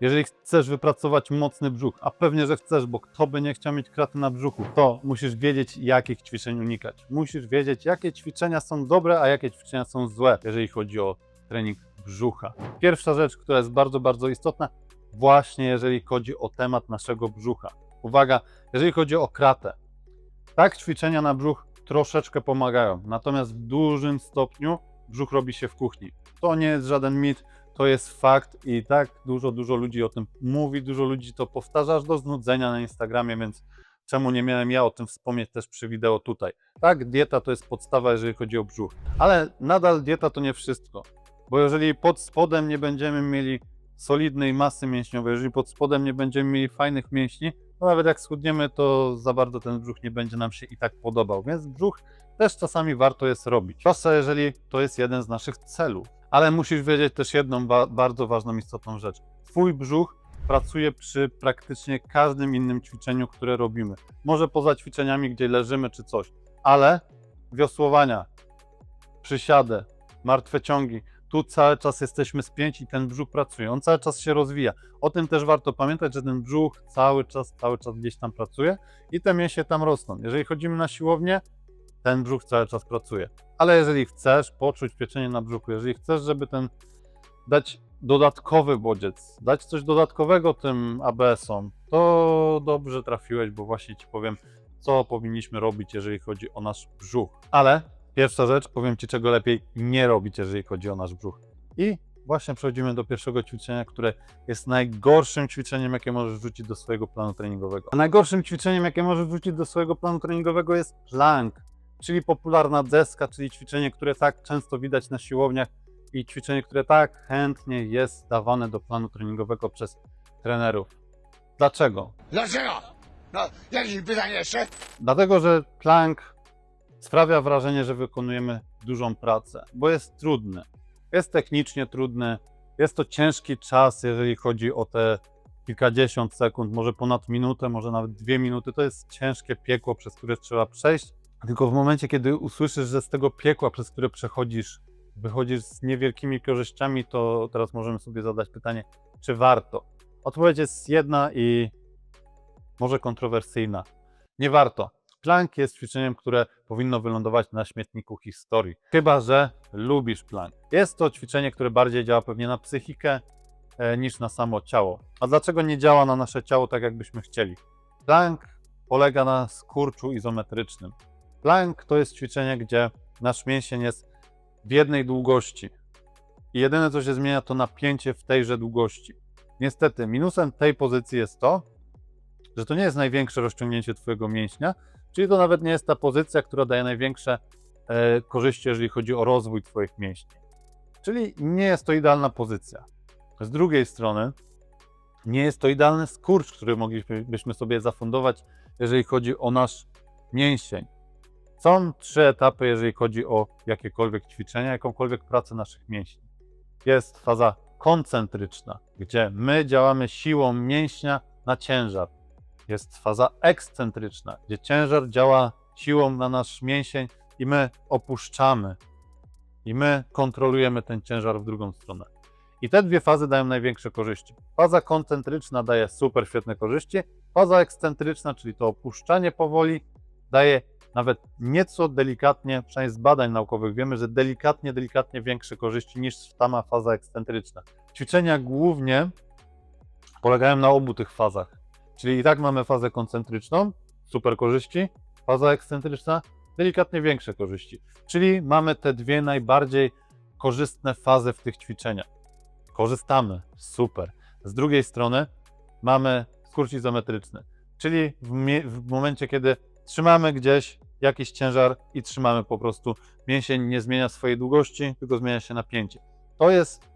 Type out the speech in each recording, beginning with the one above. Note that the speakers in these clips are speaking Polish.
Jeżeli chcesz wypracować mocny brzuch, a pewnie, że chcesz, bo kto by nie chciał mieć kraty na brzuchu, to musisz wiedzieć, jakich ćwiczeń unikać. Musisz wiedzieć, jakie ćwiczenia są dobre, a jakie ćwiczenia są złe, jeżeli chodzi o trening brzucha. Pierwsza rzecz, która jest bardzo, bardzo istotna, właśnie jeżeli chodzi o temat naszego brzucha. Uwaga, jeżeli chodzi o kratę, tak ćwiczenia na brzuch troszeczkę pomagają, natomiast w dużym stopniu brzuch robi się w kuchni. To nie jest żaden mit, to jest fakt i tak dużo, dużo ludzi o tym mówi, dużo ludzi to powtarza aż do znudzenia na Instagramie, więc czemu nie miałem ja o tym wspomnieć też przy wideo tutaj. Tak, dieta to jest podstawa, jeżeli chodzi o brzuch, ale nadal dieta to nie wszystko, bo jeżeli pod spodem nie będziemy mieli solidnej masy mięśniowej, jeżeli pod spodem nie będziemy mieli fajnych mięśni, to nawet jak schudniemy, to za bardzo ten brzuch nie będzie nam się i tak podobał, więc brzuch też czasami warto jest robić. Zwłaszcza jeżeli to jest jeden z naszych celów. Ale musisz wiedzieć też jedną ba bardzo ważną, istotną rzecz. Twój brzuch pracuje przy praktycznie każdym innym ćwiczeniu, które robimy. Może poza ćwiczeniami, gdzie leżymy czy coś, ale wiosłowania, przysiady, martwe ciągi, tu cały czas jesteśmy spięci i ten brzuch pracuje, on cały czas się rozwija. O tym też warto pamiętać, że ten brzuch cały czas, cały czas gdzieś tam pracuje i te mięśnie tam rosną. Jeżeli chodzimy na siłownię, ten brzuch cały czas pracuje. Ale jeżeli chcesz poczuć pieczenie na brzuchu, jeżeli chcesz, żeby ten dać dodatkowy bodziec, dać coś dodatkowego tym ABS-om, to dobrze trafiłeś, bo właśnie Ci powiem, co powinniśmy robić, jeżeli chodzi o nasz brzuch. Ale pierwsza rzecz, powiem Ci, czego lepiej nie robić, jeżeli chodzi o nasz brzuch. I właśnie przechodzimy do pierwszego ćwiczenia, które jest najgorszym ćwiczeniem, jakie możesz wrzucić do swojego planu treningowego. A najgorszym ćwiczeniem, jakie możesz wrzucić do swojego planu treningowego jest plank, czyli popularna deska, czyli ćwiczenie, które tak często widać na siłowniach i ćwiczenie, które tak chętnie jest dawane do planu treningowego przez trenerów. Dlaczego? Dlaczego? No, jakieś pytanie jeszcze? Dlatego, że plank sprawia wrażenie, że wykonujemy dużą pracę, bo jest trudny. Jest technicznie trudny, jest to ciężki czas, jeżeli chodzi o te kilkadziesiąt sekund, może ponad minutę, może nawet dwie minuty. To jest ciężkie piekło, przez które trzeba przejść. Tylko w momencie, kiedy usłyszysz, że z tego piekła, przez które przechodzisz, wychodzisz z niewielkimi korzyściami, to teraz możemy sobie zadać pytanie, czy warto? Odpowiedź jest jedna i może kontrowersyjna. Nie warto. Plank jest ćwiczeniem, które powinno wylądować na śmietniku historii. Chyba, że lubisz plank. Jest to ćwiczenie, które bardziej działa pewnie na psychikę e, niż na samo ciało. A dlaczego nie działa na nasze ciało tak, jakbyśmy chcieli? Plank polega na skurczu izometrycznym. Plank to jest ćwiczenie, gdzie nasz mięsień jest w jednej długości. I jedyne, co się zmienia, to napięcie w tejże długości. Niestety, minusem tej pozycji jest to, że to nie jest największe rozciągnięcie Twojego mięśnia, czyli to nawet nie jest ta pozycja, która daje największe e, korzyści, jeżeli chodzi o rozwój Twoich mięśni. Czyli nie jest to idealna pozycja. Z drugiej strony, nie jest to idealny skurcz, który moglibyśmy sobie zafundować, jeżeli chodzi o nasz mięsień. Są trzy etapy, jeżeli chodzi o jakiekolwiek ćwiczenia, jakąkolwiek pracę naszych mięśni. Jest faza koncentryczna, gdzie my działamy siłą mięśnia na ciężar. Jest faza ekscentryczna, gdzie ciężar działa siłą na nasz mięsień i my opuszczamy. I my kontrolujemy ten ciężar w drugą stronę. I te dwie fazy dają największe korzyści. Faza koncentryczna daje super świetne korzyści. Faza ekscentryczna, czyli to opuszczanie powoli, daje nawet nieco delikatnie, przynajmniej z badań naukowych wiemy, że delikatnie, delikatnie większe korzyści niż sama faza ekscentryczna. Ćwiczenia głównie polegają na obu tych fazach. Czyli i tak mamy fazę koncentryczną, super korzyści, faza ekscentryczna, delikatnie większe korzyści. Czyli mamy te dwie najbardziej korzystne fazy w tych ćwiczeniach. Korzystamy, super. Z drugiej strony mamy skurcz izometryczny, czyli w, w momencie, kiedy trzymamy gdzieś jakiś ciężar i trzymamy po prostu, mięsień nie zmienia swojej długości, tylko zmienia się napięcie. To jest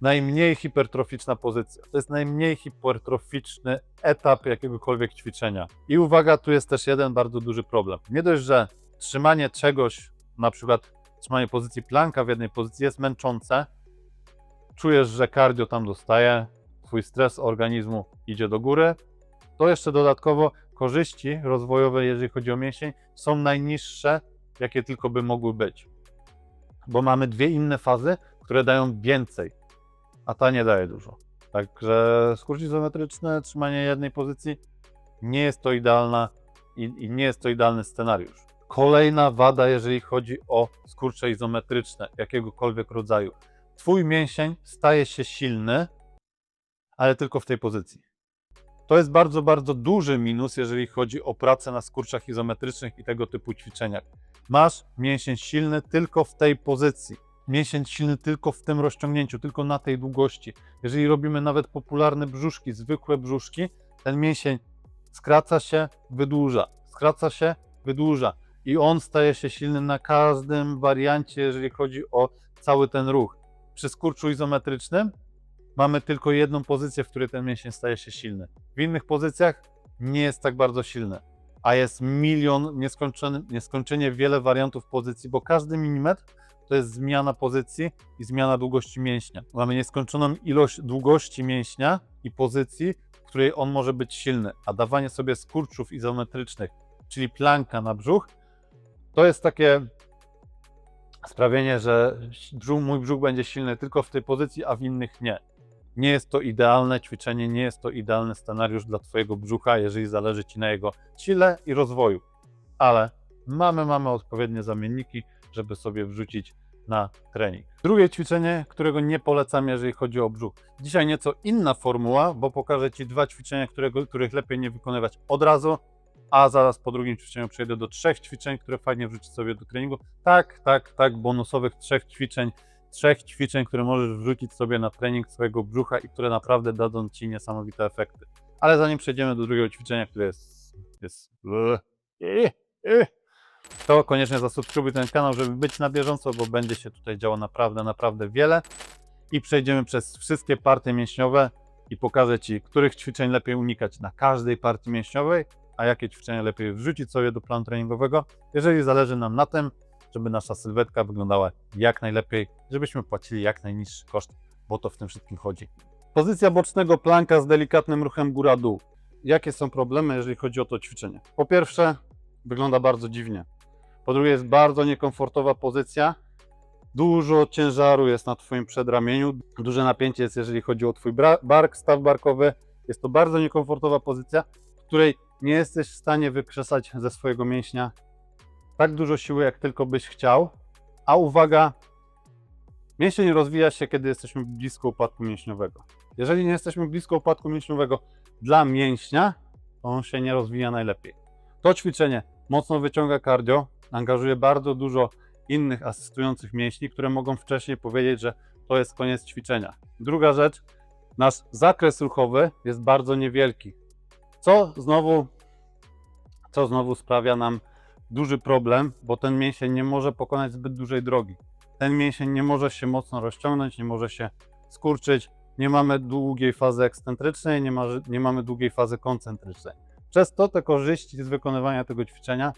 najmniej hipertroficzna pozycja. To jest najmniej hipertroficzny etap jakiegokolwiek ćwiczenia. I uwaga, tu jest też jeden bardzo duży problem. Nie dość, że trzymanie czegoś, na przykład trzymanie pozycji planka w jednej pozycji jest męczące, czujesz, że cardio tam dostaje, twój stres organizmu idzie do góry, to jeszcze dodatkowo korzyści rozwojowe, jeżeli chodzi o mięsień, są najniższe, jakie tylko by mogły być. Bo mamy dwie inne fazy, które dają więcej, a ta nie daje dużo. Także skurcz izometryczny, trzymanie jednej pozycji nie jest to idealna i, i nie jest to idealny scenariusz. Kolejna wada, jeżeli chodzi o skurcze izometryczne jakiegokolwiek rodzaju. Twój mięsień staje się silny, ale tylko w tej pozycji. To jest bardzo, bardzo duży minus, jeżeli chodzi o pracę na skurczach izometrycznych i tego typu ćwiczeniach. Masz mięsień silny tylko w tej pozycji. Mięsień silny tylko w tym rozciągnięciu, tylko na tej długości. Jeżeli robimy nawet popularne brzuszki, zwykłe brzuszki, ten mięsień skraca się, wydłuża, skraca się, wydłuża. I on staje się silny na każdym wariancie, jeżeli chodzi o cały ten ruch. Przy skurczu izometrycznym mamy tylko jedną pozycję, w której ten mięsień staje się silny. W innych pozycjach nie jest tak bardzo silny, a jest milion, nieskończenie wiele wariantów pozycji, bo każdy milimetr to jest zmiana pozycji i zmiana długości mięśnia. Mamy nieskończoną ilość długości mięśnia i pozycji, w której on może być silny, a dawanie sobie skurczów izometrycznych, czyli planka na brzuch, to jest takie sprawienie, że mój brzuch będzie silny tylko w tej pozycji, a w innych nie. Nie jest to idealne ćwiczenie, nie jest to idealny scenariusz dla Twojego brzucha, jeżeli zależy Ci na jego sile i rozwoju. Ale mamy, mamy odpowiednie zamienniki, żeby sobie wrzucić na trening. Drugie ćwiczenie, którego nie polecam, jeżeli chodzi o brzuch. Dzisiaj nieco inna formuła, bo pokażę Ci dwa ćwiczenia, którego, których lepiej nie wykonywać od razu, a zaraz po drugim ćwiczeniu przejdę do trzech ćwiczeń, które fajnie wrzucić sobie do treningu. Tak, tak, tak, bonusowych trzech ćwiczeń, trzech ćwiczeń, które możesz wrzucić sobie na trening swojego brzucha i które naprawdę dadzą Ci niesamowite efekty. Ale zanim przejdziemy do drugiego ćwiczenia, które jest, jest to koniecznie zasubskrybuj ten kanał, żeby być na bieżąco, bo będzie się tutaj działo naprawdę, naprawdę wiele. I przejdziemy przez wszystkie partie mięśniowe i pokażę Ci, których ćwiczeń lepiej unikać na każdej partii mięśniowej, a jakie ćwiczenia lepiej wrzucić sobie do planu treningowego, jeżeli zależy nam na tym, żeby nasza sylwetka wyglądała jak najlepiej, żebyśmy płacili jak najniższy koszt, bo to w tym wszystkim chodzi. Pozycja bocznego planka z delikatnym ruchem góra-dół. Jakie są problemy, jeżeli chodzi o to ćwiczenie? Po pierwsze, wygląda bardzo dziwnie. Po drugie, jest bardzo niekomfortowa pozycja. Dużo ciężaru jest na Twoim przedramieniu, duże napięcie jest, jeżeli chodzi o Twój bark, staw barkowy. Jest to bardzo niekomfortowa pozycja, w której nie jesteś w stanie wykrzesać ze swojego mięśnia tak dużo siły, jak tylko byś chciał. A uwaga, mięsień rozwija się, kiedy jesteśmy blisko upadku mięśniowego. Jeżeli nie jesteśmy blisko upadku mięśniowego dla mięśnia, to on się nie rozwija najlepiej. To ćwiczenie mocno wyciąga cardio, angażuje bardzo dużo innych asystujących mięśni, które mogą wcześniej powiedzieć, że to jest koniec ćwiczenia. Druga rzecz, nasz zakres ruchowy jest bardzo niewielki, co znowu, co znowu sprawia nam duży problem, bo ten mięsień nie może pokonać zbyt dużej drogi. Ten mięsień nie może się mocno rozciągnąć, nie może się skurczyć, nie mamy długiej fazy ekscentrycznej, nie, ma, nie mamy długiej fazy koncentrycznej. Przez to te korzyści z wykonywania tego ćwiczenia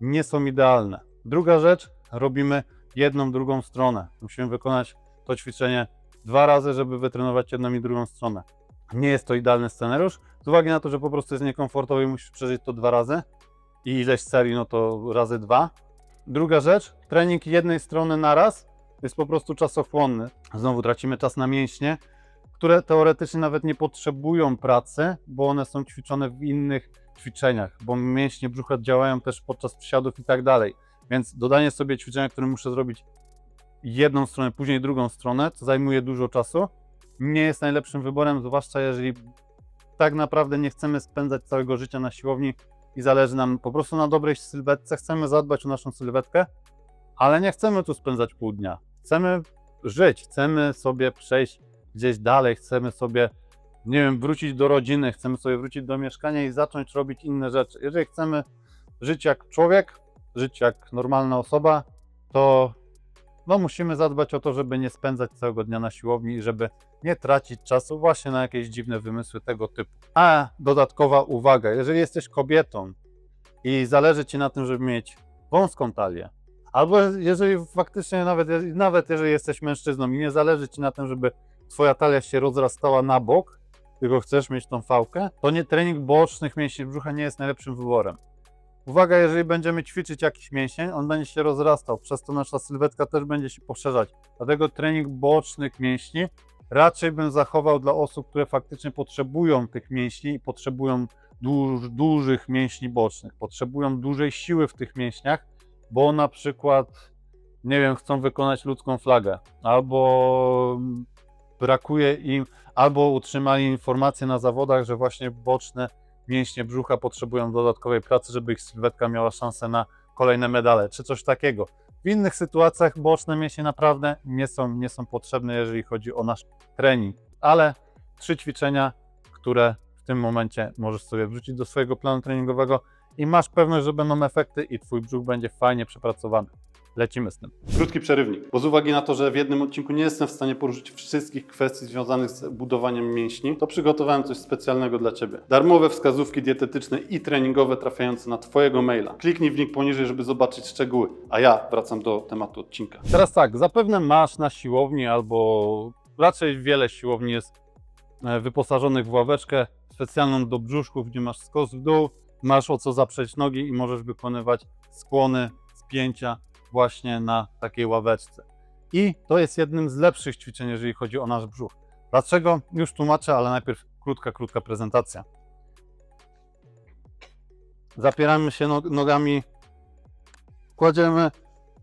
nie są idealne. Druga rzecz, robimy jedną, drugą stronę. Musimy wykonać to ćwiczenie dwa razy, żeby wytrenować jedną i drugą stronę. Nie jest to idealny scenariusz, z uwagi na to, że po prostu jest niekomfortowy i musisz przeżyć to dwa razy i ileś serii, no to razy dwa. Druga rzecz, trening jednej strony na raz jest po prostu czasochłonny. Znowu tracimy czas na mięśnie, które teoretycznie nawet nie potrzebują pracy, bo one są ćwiczone w innych ćwiczeniach, bo mięśnie brzucha działają też podczas przysiadów i tak dalej. Więc dodanie sobie ćwiczenia, które muszę zrobić jedną stronę, później drugą stronę, co zajmuje dużo czasu, nie jest najlepszym wyborem, zwłaszcza jeżeli tak naprawdę nie chcemy spędzać całego życia na siłowni i zależy nam po prostu na dobrej sylwetce, chcemy zadbać o naszą sylwetkę, ale nie chcemy tu spędzać pół dnia. Chcemy żyć, chcemy sobie przejść gdzieś dalej, chcemy sobie, nie wiem, wrócić do rodziny, chcemy sobie wrócić do mieszkania i zacząć robić inne rzeczy. Jeżeli chcemy żyć jak człowiek, żyć jak normalna osoba, to no, musimy zadbać o to, żeby nie spędzać całego dnia na siłowni i żeby nie tracić czasu właśnie na jakieś dziwne wymysły tego typu. A dodatkowa uwaga, jeżeli jesteś kobietą i zależy Ci na tym, żeby mieć wąską talię, albo jeżeli faktycznie nawet, nawet jeżeli jesteś mężczyzną i nie zależy Ci na tym, żeby Twoja talia się rozrastała na bok, tylko chcesz mieć tą fałkę, to nie trening bocznych mięśni brzucha nie jest najlepszym wyborem. Uwaga, jeżeli będziemy ćwiczyć jakiś mięsień, on będzie się rozrastał, przez to nasza sylwetka też będzie się poszerzać. Dlatego trening bocznych mięśni raczej bym zachował dla osób, które faktycznie potrzebują tych mięśni i potrzebują duż, dużych mięśni bocznych, potrzebują dużej siły w tych mięśniach, bo na przykład, nie wiem, chcą wykonać ludzką flagę, albo brakuje im, albo utrzymali informacje na zawodach, że właśnie boczne mięśnie brzucha potrzebują dodatkowej pracy, żeby ich sylwetka miała szansę na kolejne medale, czy coś takiego. W innych sytuacjach boczne mięśnie naprawdę nie są, nie są potrzebne, jeżeli chodzi o nasz trening, ale trzy ćwiczenia, które w tym momencie możesz sobie wrzucić do swojego planu treningowego i masz pewność, że będą efekty i twój brzuch będzie fajnie przepracowany. Lecimy z tym. Krótki przerywnik, bo z uwagi na to, że w jednym odcinku nie jestem w stanie poruszyć wszystkich kwestii związanych z budowaniem mięśni, to przygotowałem coś specjalnego dla Ciebie. Darmowe wskazówki dietetyczne i treningowe trafiające na Twojego maila. Kliknij w link poniżej, żeby zobaczyć szczegóły, a ja wracam do tematu odcinka. Teraz tak, zapewne masz na siłowni albo raczej wiele siłowni jest e, wyposażonych w ławeczkę specjalną do brzuszków, gdzie masz skos w dół, masz o co zaprzeć nogi i możesz wykonywać skłony, spięcia właśnie na takiej ławeczce. I to jest jednym z lepszych ćwiczeń, jeżeli chodzi o nasz brzuch. Dlaczego? Już tłumaczę, ale najpierw krótka, krótka prezentacja. Zapieramy się no- nogami, kładziemy,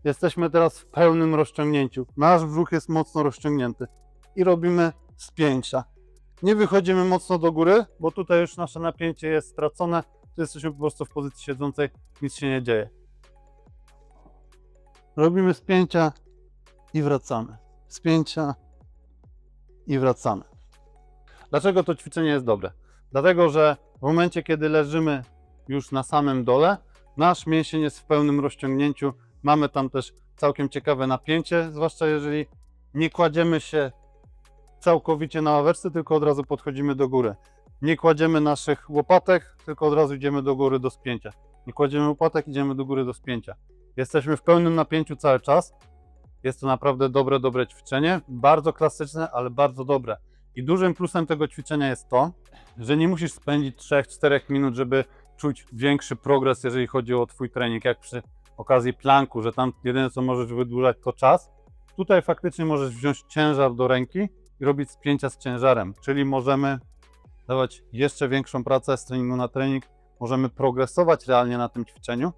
jesteśmy teraz w pełnym rozciągnięciu. Nasz brzuch jest mocno rozciągnięty i robimy spięcia. Nie wychodzimy mocno do góry, bo tutaj już nasze napięcie jest stracone. Tu jesteśmy po prostu w pozycji siedzącej, nic się nie dzieje. Robimy spięcia i wracamy. Spięcia i wracamy. Dlaczego to ćwiczenie jest dobre? Dlatego, że w momencie, kiedy leżymy już na samym dole, nasz mięsień jest w pełnym rozciągnięciu. Mamy tam też całkiem ciekawe napięcie, zwłaszcza jeżeli nie kładziemy się całkowicie na ławeczce, tylko od razu podchodzimy do góry. Nie kładziemy naszych łopatek, tylko od razu idziemy do góry do spięcia. Nie kładziemy łopatek, idziemy do góry do spięcia. Jesteśmy w pełnym napięciu cały czas. Jest to naprawdę dobre, dobre ćwiczenie. Bardzo klasyczne, ale bardzo dobre. I dużym plusem tego ćwiczenia jest to, że nie musisz spędzić 3-4 minut, żeby czuć większy progres, jeżeli chodzi o Twój trening, jak przy okazji planku, że tam jedyne co możesz wydłużać to czas. Tutaj faktycznie możesz wziąć ciężar do ręki i robić spięcia z ciężarem, czyli możemy dawać jeszcze większą pracę z treningu na trening, możemy progresować realnie na tym ćwiczeniu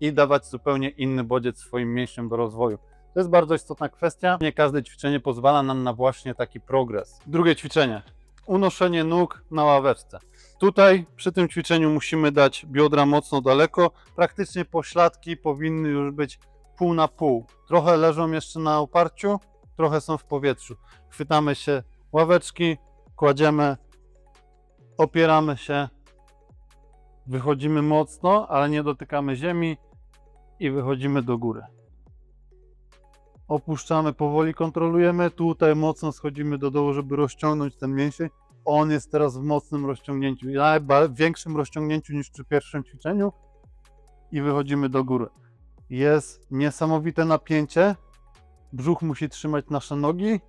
i dawać zupełnie inny bodziec swoim mięśniom do rozwoju. To jest bardzo istotna kwestia. Nie każde ćwiczenie pozwala nam na właśnie taki progres. Drugie ćwiczenie. Unoszenie nóg na ławeczce. Tutaj przy tym ćwiczeniu musimy dać biodra mocno daleko. Praktycznie pośladki powinny już być pół na pół. Trochę leżą jeszcze na oparciu, trochę są w powietrzu. Chwytamy się ławeczki, kładziemy, opieramy się, wychodzimy mocno, ale nie dotykamy ziemi i wychodzimy do góry. Opuszczamy powoli, kontrolujemy. Tutaj mocno schodzimy do dołu, żeby rozciągnąć ten mięsień. On jest teraz w mocnym rozciągnięciu, większym rozciągnięciu niż przy pierwszym ćwiczeniu i wychodzimy do góry. Jest niesamowite napięcie. Brzuch musi trzymać nasze nogi.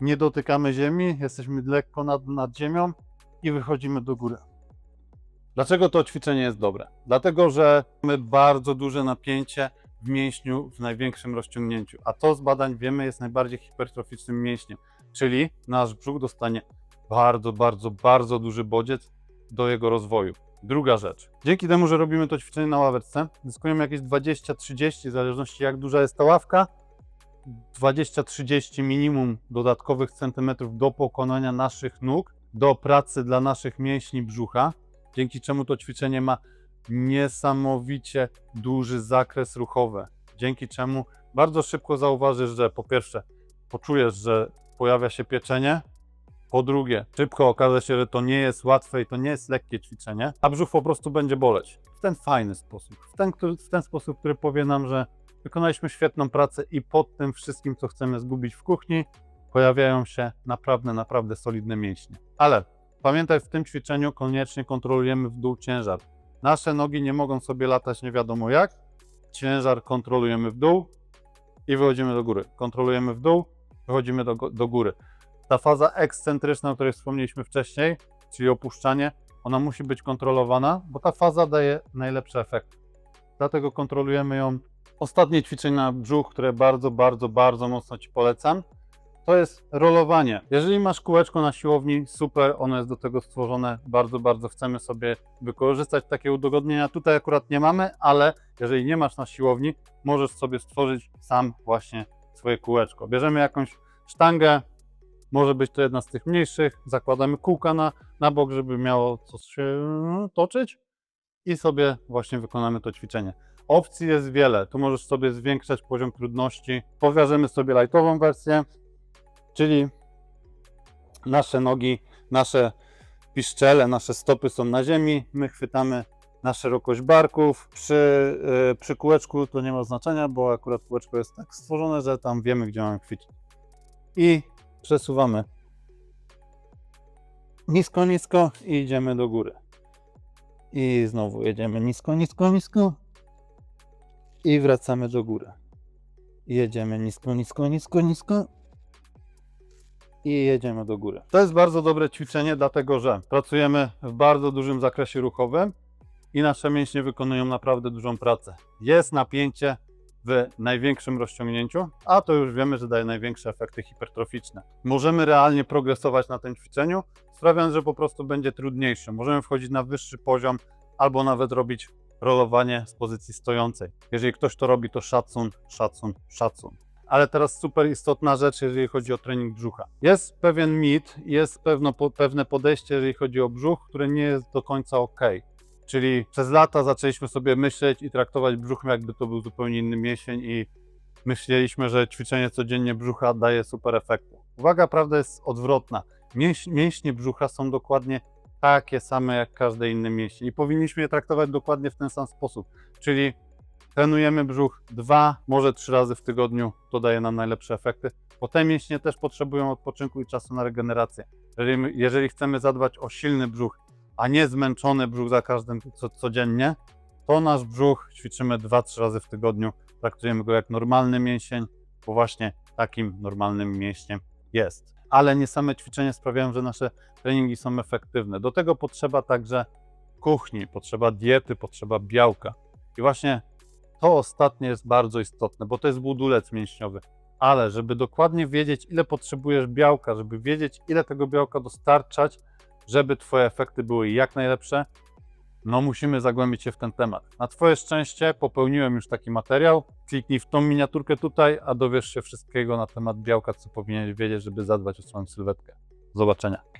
Nie dotykamy ziemi, jesteśmy lekko nad, nad ziemią i wychodzimy do góry. Dlaczego to ćwiczenie jest dobre? Dlatego, że mamy bardzo duże napięcie w mięśniu w największym rozciągnięciu, a to z badań wiemy jest najbardziej hipertroficznym mięśniem, czyli nasz brzuch dostanie bardzo, bardzo, bardzo duży bodziec do jego rozwoju. Druga rzecz. Dzięki temu, że robimy to ćwiczenie na ławeczce, zyskujemy jakieś 20-30, w zależności jak duża jest ta ławka, 20-30 minimum dodatkowych centymetrów do pokonania naszych nóg, do pracy dla naszych mięśni brzucha, dzięki czemu to ćwiczenie ma niesamowicie duży zakres ruchowy. Dzięki czemu bardzo szybko zauważysz, że po pierwsze poczujesz, że pojawia się pieczenie, po drugie szybko okaże się, że to nie jest łatwe i to nie jest lekkie ćwiczenie, a brzuch po prostu będzie boleć. W ten fajny sposób, w ten, w ten sposób, który powie nam, że wykonaliśmy świetną pracę i pod tym wszystkim, co chcemy zgubić w kuchni, pojawiają się naprawdę, naprawdę solidne mięśnie. Ale pamiętaj, w tym ćwiczeniu koniecznie kontrolujemy w dół ciężar. Nasze nogi nie mogą sobie latać nie wiadomo jak. Ciężar kontrolujemy w dół i wychodzimy do góry. Kontrolujemy w dół, wychodzimy do, do góry. Ta faza ekscentryczna, o której wspomnieliśmy wcześniej, czyli opuszczanie, ona musi być kontrolowana, bo ta faza daje najlepszy efekt. Dlatego kontrolujemy ją. Ostatnie ćwiczenie na brzuch, które bardzo, bardzo, bardzo mocno Ci polecam, to jest rolowanie. Jeżeli masz kółeczko na siłowni, super, ono jest do tego stworzone. Bardzo, bardzo chcemy sobie wykorzystać takie udogodnienia. Tutaj akurat nie mamy, ale jeżeli nie masz na siłowni, możesz sobie stworzyć sam właśnie swoje kółeczko. Bierzemy jakąś sztangę, może być to jedna z tych mniejszych, zakładamy kółka na, na bok, żeby miało co się toczyć i sobie właśnie wykonamy to ćwiczenie. Opcji jest wiele. Tu możesz sobie zwiększać poziom trudności. Pokażemy sobie lightową wersję, czyli nasze nogi, nasze piszczele, nasze stopy są na ziemi. My chwytamy na szerokość barków. Przy, yy, przy kółeczku to nie ma znaczenia, bo akurat kółeczko jest tak stworzone, że tam wiemy, gdzie mamy chwycić. I przesuwamy nisko, nisko i idziemy do góry. I znowu jedziemy nisko, nisko, nisko. I wracamy do góry. Jedziemy nisko, nisko, nisko, nisko. I jedziemy do góry. To jest bardzo dobre ćwiczenie, dlatego że pracujemy w bardzo dużym zakresie ruchowym i nasze mięśnie wykonują naprawdę dużą pracę. Jest napięcie w największym rozciągnięciu, a to już wiemy, że daje największe efekty hipertroficzne. Możemy realnie progresować na tym ćwiczeniu, sprawiając, że po prostu będzie trudniejsze. Możemy wchodzić na wyższy poziom albo nawet robić rolowanie z pozycji stojącej. Jeżeli ktoś to robi, to szacun, szacun, szacun. Ale teraz super istotna rzecz, jeżeli chodzi o trening brzucha. Jest pewien mit, jest pewno, pewne podejście, jeżeli chodzi o brzuch, które nie jest do końca ok. Czyli przez lata zaczęliśmy sobie myśleć i traktować brzuch, jakby to był zupełnie inny mięsień i myśleliśmy, że ćwiczenie codziennie brzucha daje super efekty. Uwaga, prawda jest odwrotna. Mięś, mięśnie brzucha są dokładnie takie same jak każde inne mięśnie i powinniśmy je traktować dokładnie w ten sam sposób. Czyli trenujemy brzuch dwa, może trzy razy w tygodniu, to daje nam najlepsze efekty, bo te mięśnie też potrzebują odpoczynku i czasu na regenerację. Jeżeli, jeżeli chcemy zadbać o silny brzuch, a nie zmęczony brzuch za każdym co, codziennie, to nasz brzuch ćwiczymy 2-3 razy w tygodniu. Traktujemy go jak normalny mięsień, bo właśnie takim normalnym mięśniem jest. Ale nie same ćwiczenia sprawiają, że nasze treningi są efektywne. Do tego potrzeba także kuchni, potrzeba diety, potrzeba białka. I właśnie to ostatnie jest bardzo istotne, bo to jest budulec mięśniowy. Ale żeby dokładnie wiedzieć, ile potrzebujesz białka, żeby wiedzieć, ile tego białka dostarczać, żeby Twoje efekty były jak najlepsze, no musimy zagłębić się w ten temat. Na Twoje szczęście popełniłem już taki materiał. Kliknij w tą miniaturkę tutaj, a dowiesz się wszystkiego na temat białka, co powinieneś wiedzieć, żeby zadbać o swoją sylwetkę. Do zobaczenia.